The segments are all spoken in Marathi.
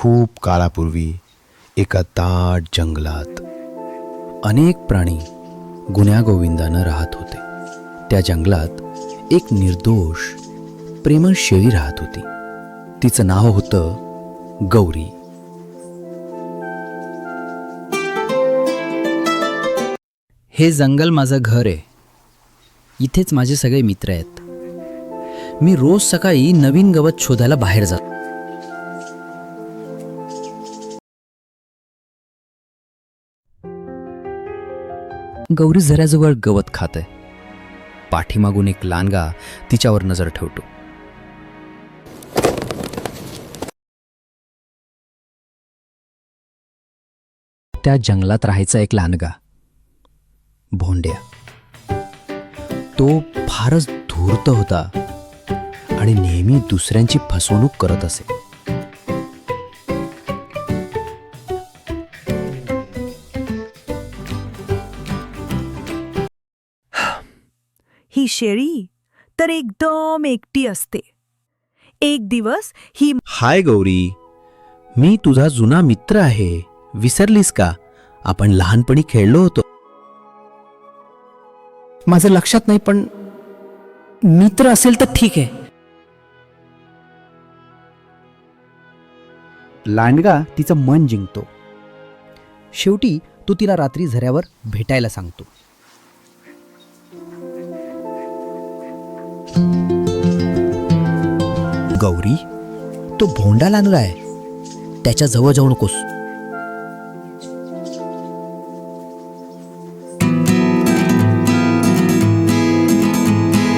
खूप काळापूर्वी एका दाट जंगलात अनेक प्राणी गुण्यागोविंदानं राहत होते. त्या जंगलात एक निर्दोष प्रेमळ शेळी राहत होती. तिचं नाव होतं गौरी. हे जंगल माझं घर आहे. इथेच माझे सगळे मित्र आहेत. मी रोज सकाळी नवीन गवत शोधायला बाहेर जातो. गौरी झऱ्याजवळ गवत खात आहे पाठीमागून एक लांडगा तिच्यावर नजर ठेवतो. त्या जंगलात राहायचा एक लांडगा. भोंड्या. तो फारच धूर्त होता आणि नेहमी दुसऱ्यांची फसवणूक करत असे. ही शेळी तर एकदम एकटी असते. एक दिवस ही हाय गौरी मी तुझा जुना मित्र आहे. विसरलीस का? आपण लहानपणी खेळलो होतो. माझं लक्षात नाही पण मित्र असेल तर ठीक आहे. लांडगा तिचं मन जिंकतो. शेवटी तो तिला रात्री झऱ्यावर भेटायला सांगतो. गौरी तो भोंडा लांडगा आहे. त्याच्याजवळ जाऊ नकोस.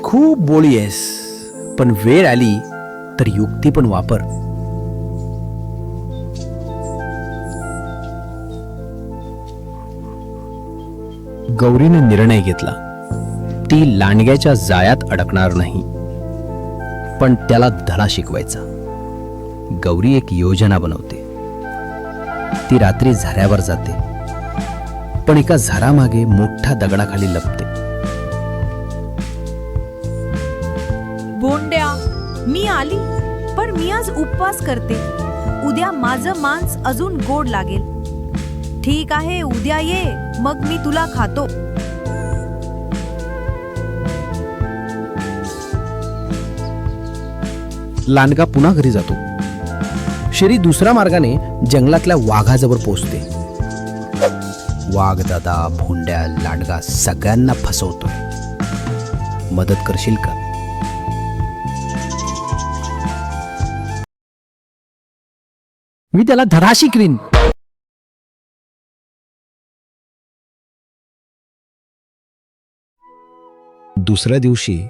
खूप बोळी आहेस पण वेळ आली तर युक्ती पण वापर. गौरीने निर्णय घेतला. ती लांडग्याच्या जाळ्यात अडकणार नाही. पण त्याला धडा शिकवायचा. गौरी एक योजना बनवते. ती रात्री झऱ्यावर जाते. पण एका झरामागे मोठ्या दगडाखाली लपते. बोंड्या मी आली पण मी आज उपवास करते. उद्या माझं मांस अजून गोड लागेल. ठीक आहे उद्या ये मग मी तुला खातो. लांडगा पुन्हा घरी जातो. शेरी दुसऱ्या मार्गाने जंगलातल्या वाघाजवळ पोचते वाघ दादा भोंड्या लांडगा सगळ्यांना फसवतोय. मदत करशील का? मी त्याला धडा शिकवीन. दुसऱ्या दिवशी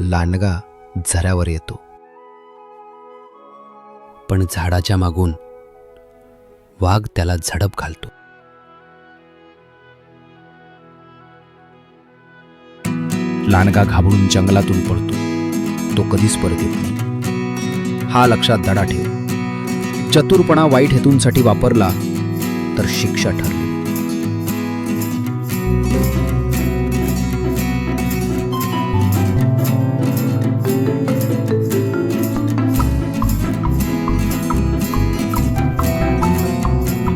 लांडगा झऱ्यावर येतो. पण झाडाच्या मागून वाघ त्याला झडप घालतो. लांडगा घाबरून जंगलातून पडतो तो कधीच परत येत नाही. हा लक्षात धडा ठेव. चतुरपणा वाईट हेतूंसाठी वापरला तर शिक्षा ठरली.